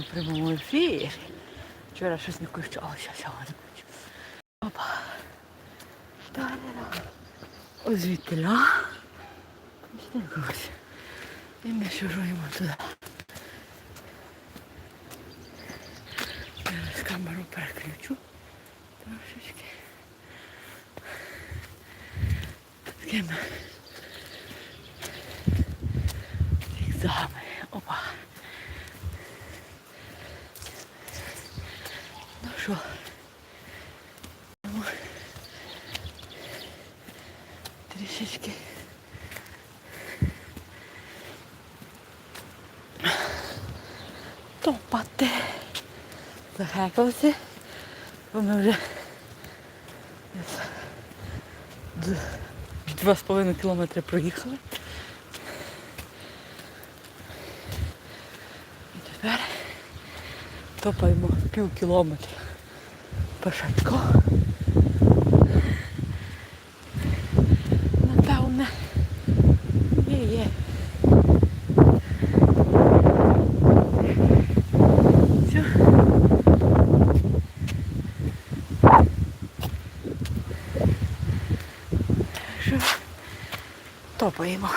в прямому ефірі. Вчора щось не включалося, сьогодні. Опа. Ось звідтиля. І ми шуруємо туди. Зараз камеру переключу. Трошечки. Такими зігзагами. Опа. Що? Трішечки. Топати. Захекалися. Бо ми вже два з половиною кілометри проїхали. І тепер топаємо пів кілометра. Пешатько. Напевне. Є, є. Все. Що? Топаємо.